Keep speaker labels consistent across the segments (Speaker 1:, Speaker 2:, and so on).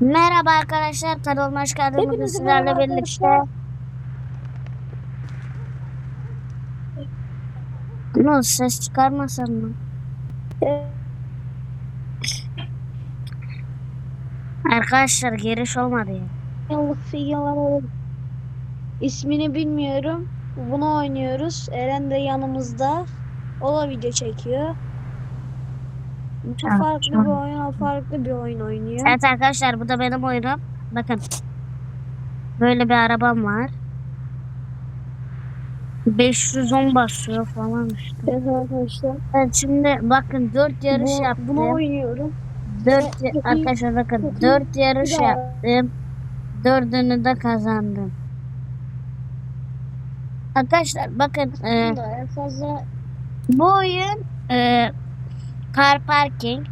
Speaker 1: Merhaba arkadaşlar, kanalıma hoş geldiniz. Bugün sizlerle birlikte oldu, ses çıkarmasan mı? Arkadaşlar giriş olmadı ya.
Speaker 2: Figürler İsmini bilmiyorum. Bunu oynuyoruz. Eren de yanımızda. O da video çekiyor. Bu
Speaker 1: Tamam,
Speaker 2: farklı bir
Speaker 1: tamam.
Speaker 2: oyun, farklı bir oyun oynuyor.
Speaker 1: Evet arkadaşlar bu da benim oyunum. Bakın. Böyle bir arabam var. 510 basıyor falan işte.
Speaker 2: Evet arkadaşlar.
Speaker 1: Evet şimdi bakın 4 yarış
Speaker 2: Bu-
Speaker 1: yaptım.
Speaker 2: bunu oynuyorum.
Speaker 1: 4
Speaker 2: Çok iyi-
Speaker 1: arkadaşlar bakın
Speaker 2: çok iyi
Speaker 1: 4 yarış
Speaker 2: bir
Speaker 1: yaptım. Dördünü de kazandım. Arkadaşlar bakın e,
Speaker 2: fazla
Speaker 1: bu oyun e, car parking.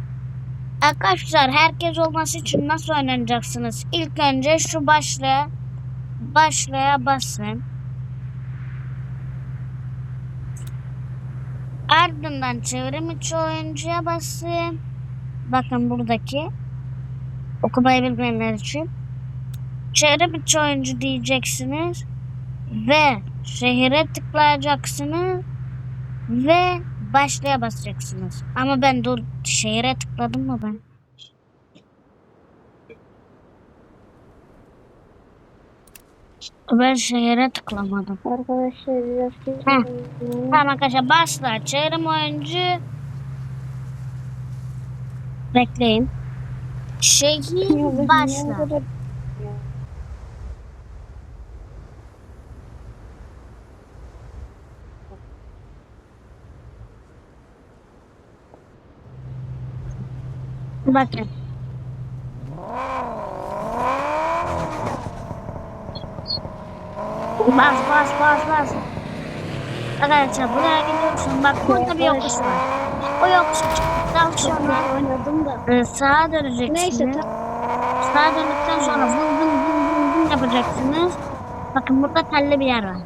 Speaker 1: Arkadaşlar herkes olması için nasıl oynanacaksınız? İlk önce şu başlaya başlaya basın. Ardından çevrim içi oyuncuya basın. Bakın buradaki okumayı bilmeyenler için. Çevrim içi oyuncu diyeceksiniz ve şehire tıklayacaksınız ve başlaya basacaksınız. Ama ben dur şehire tıkladım mı ben? Ben şehire tıklamadım.
Speaker 2: arkadaşlar biraz.
Speaker 1: Tamam arkadaşlar başla. Çevrim oyuncu. Bekleyin. Şehir başla. Bakın. Bas bas bas bas. Arkadaşlar buraya gidiyorsun. Bak burada bir yokuş var. O yokuşu çıktıktan sonra
Speaker 2: oynadım da.
Speaker 1: e, sağa döneceksiniz.
Speaker 2: Neyse.
Speaker 1: Sağa döndükten sonra vın vın vın vın vın yapacaksınız. Bakın burada telli bir yer var.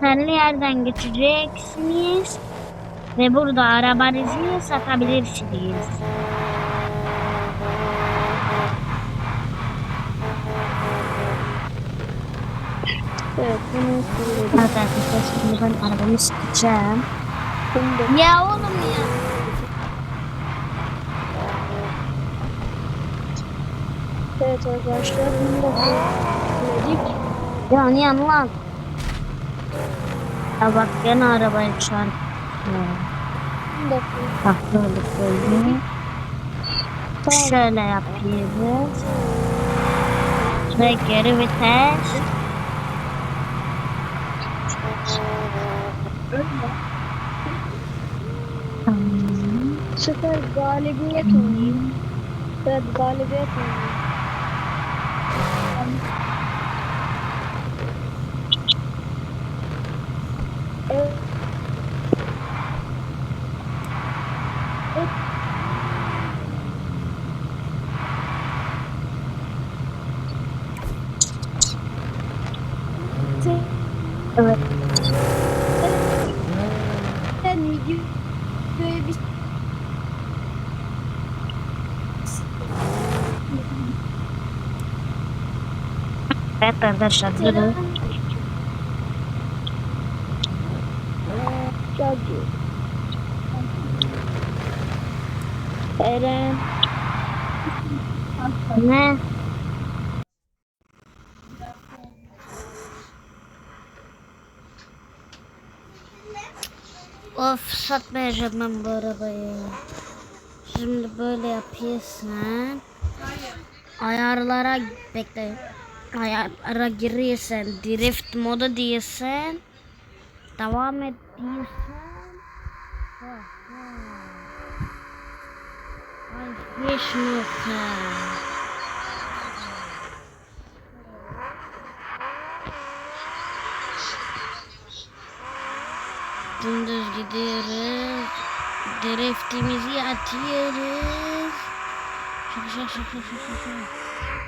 Speaker 1: Telli yerden geçeceksiniz. Ve burada arabanızı satabilirsiniz.
Speaker 2: Evet bunu söyledim.
Speaker 1: Evet arkadaşlar şimdi ben arabamı sıkacağım. Ya oğlum ya.
Speaker 2: Evet arkadaşlar bunu da söyledik.
Speaker 1: Ya niye lan? Ya bak gene arabaya çarptı. Bak böyle böyle. Şöyle yapıyoruz. Ve geri vites.
Speaker 2: Bu sefer galibiyet oynayayım. Evet galibiyet oynayayım. Evet
Speaker 1: arkadaşlar durun.
Speaker 2: Eren.
Speaker 1: Ne? Of satmayacağım ben bu arabayı. Şimdi böyle yapıyorsun. Ayarlara bekle. Ayarlara giriyorsun. Drift modu diyorsun. Devam et diyorsun. Ay hiç nokta. Dümdüz gidiyoruz. Driftimizi atıyoruz. Şaka şaka şaka şaka şaka.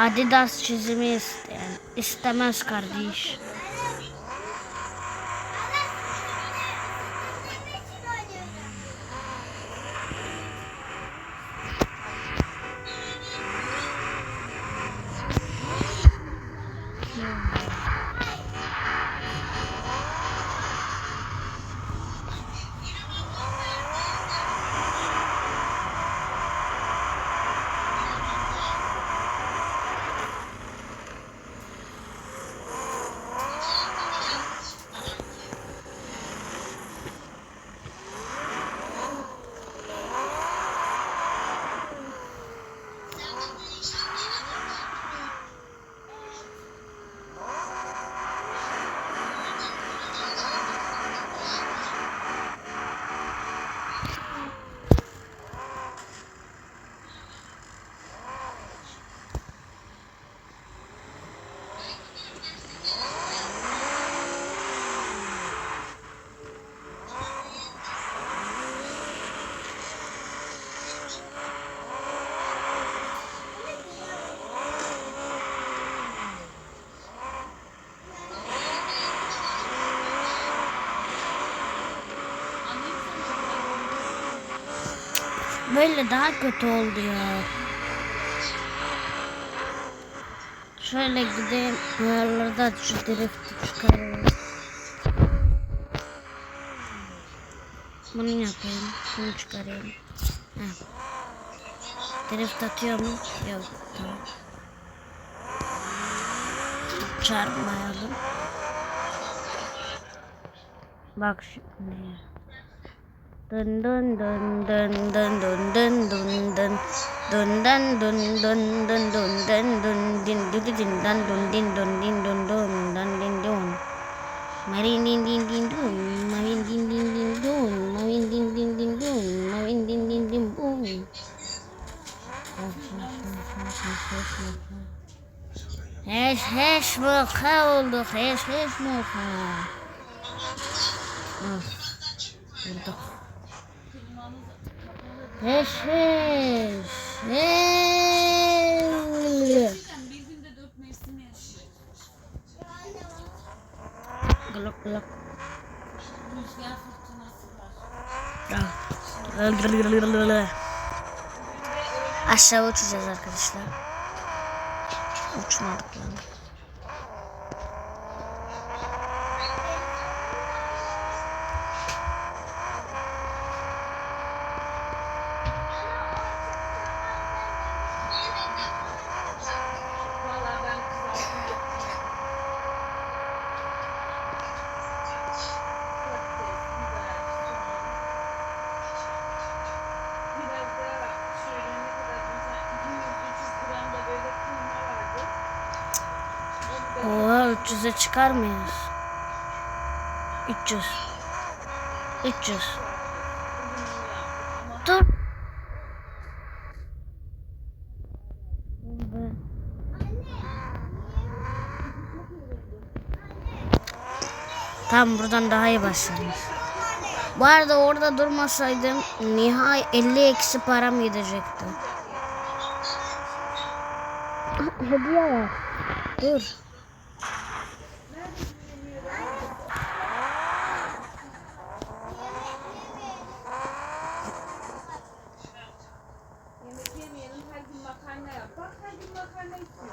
Speaker 1: Adidas çizimi isteyen. İstemez kardeş. Böyle daha kötü oldu ya. Şöyle gideyim. Buralarda şu drift çıkarayım. Bunu yapayım. Şunu çıkarayım. Heh. Drift atıyor mu? Yok. Tamam. Çarpmayalım. Bak şimdi. Dun dun dun dun dun dun dun dun dun dun dun dun dun dun dun dun dun din din din dun dun din dun din dun dun dun din dun Marin din din din dun marin din din din dun marin din din din dun marin din din din bun Heş heş moka oldu heş heş moka Vurduk Heş
Speaker 3: Peşeşel.
Speaker 1: Glok glok.
Speaker 3: Rüzgar fırtınası var.
Speaker 1: Aşağı uçacağız arkadaşlar. Uçmadık yani. Çıkar mıyız? 300. 300. Dur. Tam buradan daha iyi başlamış. Bu arada orada durmasaydım nihai 50 eksi param gidecekti. Hediye var. Dur.
Speaker 3: Gün makarna yap. Bak her gün makarna istiyor.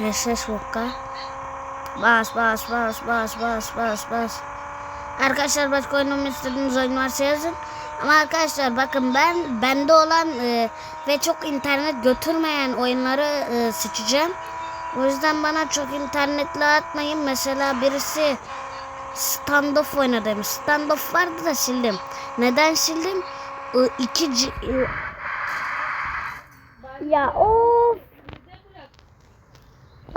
Speaker 1: Reses Vodka. Bas bas bas bas bas bas bas. Arkadaşlar başka oynamak istediğiniz oyun varsa yazın. Ama arkadaşlar bakın ben bende olan e, ve çok internet götürmeyen oyunları e, seçeceğim. O yüzden bana çok internetli atmayın. Mesela birisi standoff oyna demiş. Standoff vardı da sildim. Neden sildim? E, iki C- e, ya of
Speaker 3: Bize bırak.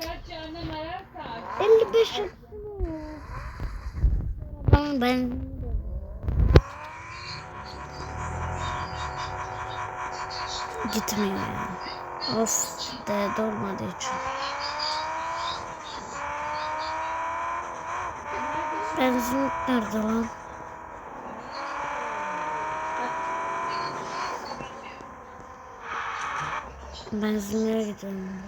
Speaker 3: Çarçı annem ararsa
Speaker 1: 55 Ben ben gitmiyor ya. Of de olmadığı için. Benzinlik nerede lan? Benzinliğe gidelim.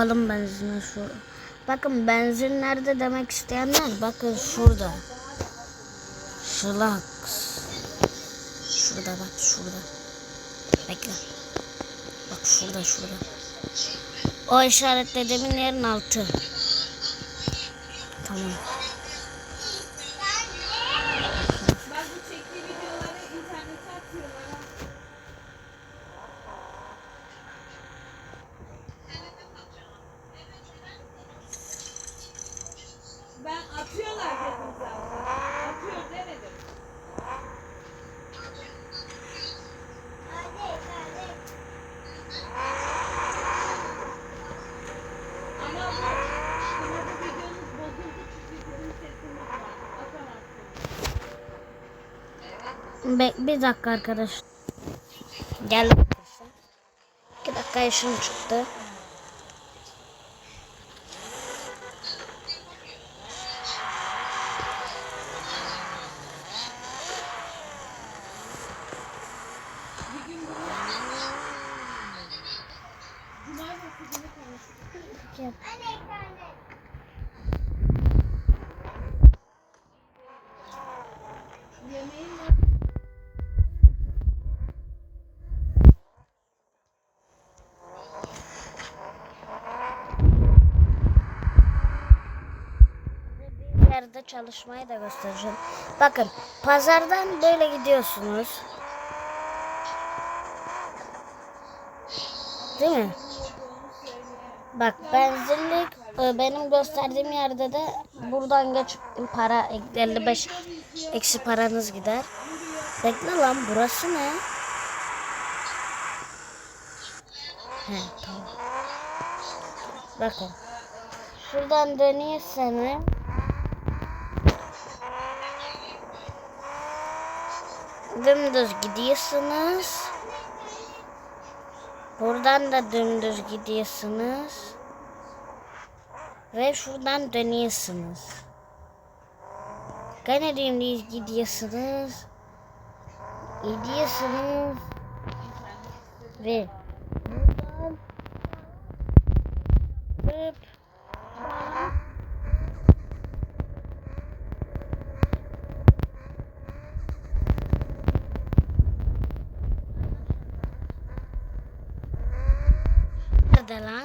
Speaker 1: Bakalım benzine şu. Bakın benzin nerede demek isteyenler bakın şurada. Şılaks. Şurada bak şurada. Bekle. Bak şurada şurada. O işaretlediğimin yerin altı. Tamam. Be bir dakika arkadaş. Gel arkadaşlar. İki dakika yaşım çıktı. Yerde çalışmayı da göstereceğim. Bakın pazardan böyle gidiyorsunuz. Değil mi? Bak benzinlik e, benim gösterdiğim yerde de buradan geç para 55 eksi paranız gider. Bekle lan burası ne? He tamam. Bakın. Şuradan dönüyorsanız dümdüz gidiyorsunuz. Buradan da dümdüz gidiyorsunuz. Ve şuradan dönüyorsunuz. Gene dümdüz gidiyorsunuz. Gidiyorsunuz. Ve buradan hıp Nerede lan?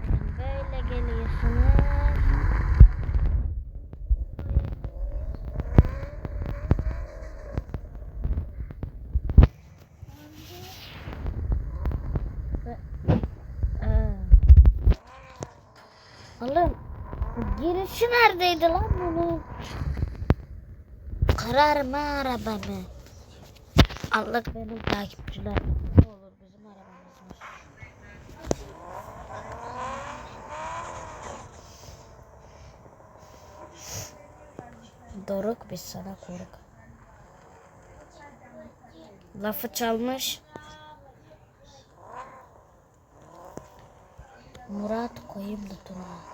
Speaker 1: Bakın böyle geliyorsunuz. Oğlum girişi neredeydi lan bunun? Kırarım ha arabanı. Allah benim takipçiler. Doruk biz sana koruk. Lafı çalmış. Murat koyayım da durma.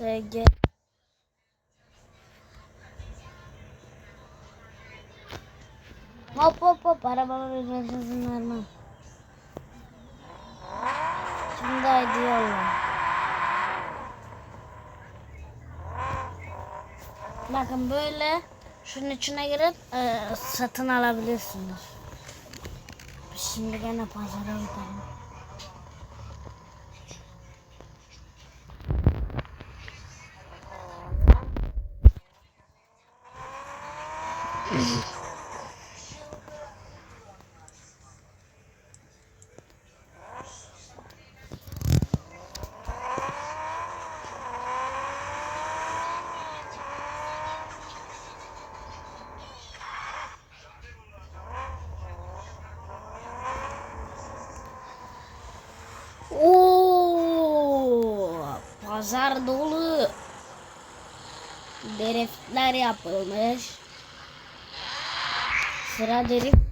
Speaker 1: SG. Hop hop hop arabama binmesine izin vermem. Şimdi haydi. Bakın böyle şunun içine girip e, satın alabilirsiniz. Şimdi gene pazara gidelim. Pazar dolu. Driftler yapılmış. Sıra drift.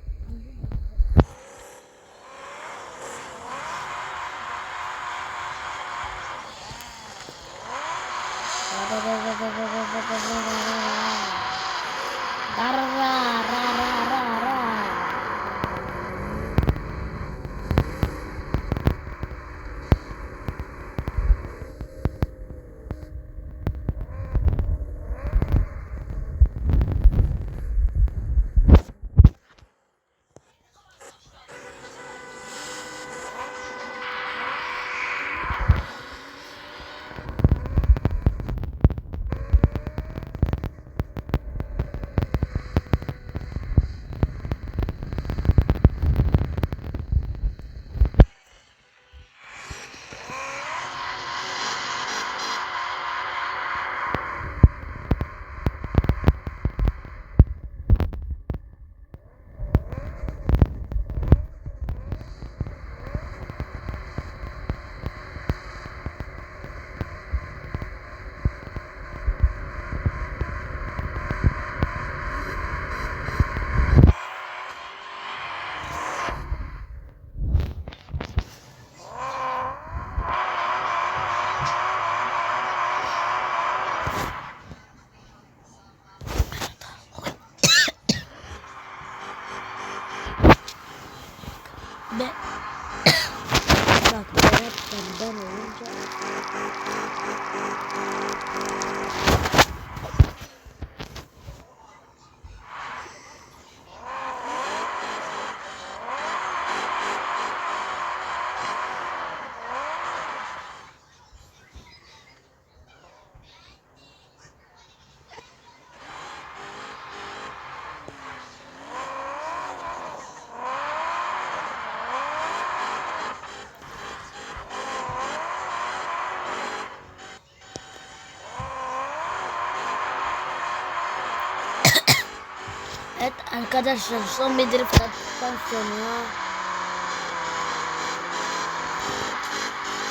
Speaker 1: Evet arkadaşlar son bir drift attıktan sonra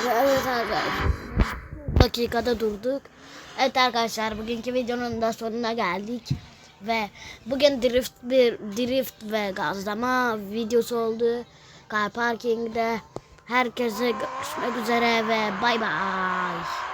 Speaker 1: Ve evet arkadaşlar dakikada durduk. Evet arkadaşlar bugünkü videonun da sonuna geldik. Ve bugün drift bir drift ve gazlama videosu oldu. Car parkingde herkese görüşmek üzere ve bay bay.